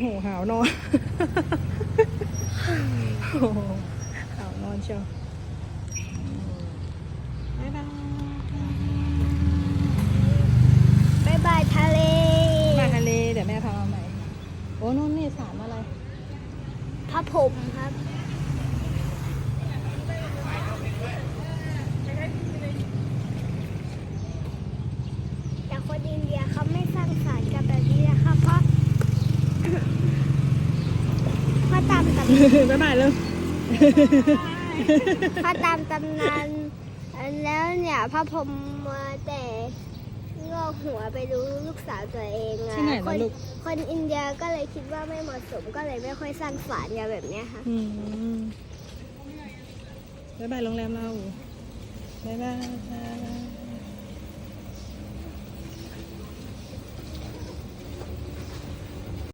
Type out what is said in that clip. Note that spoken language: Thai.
โหหาวนอนโอ้โหหาวนอนเชียวบ๊ายบายบายบายทะเลมาทะเลเดี๋ยวแม่พามาใหม่ โอ้นู่นนี่สารอะไร พระผมครับ แต่คนอินเดียเขาไม่สร้างสารกันแบบนี้นะคะเพราะ เพราะตามตำบ๊ายบายเลยเพราะตามตำนานแล้วเนี่ยพระพรหมมาแต่งอกหัวไปดูลูกสาวตัวเองอะที่ไหนคล่ะนลูก คนอินเดียก็เลยคิดว่าไม่เหมาะสมก็เลยไม่ค่อยสร้างศาลกันแบบเนี้ยค่ะ อืมบ๊ายบายโรงแรมเราบ๊ายบาย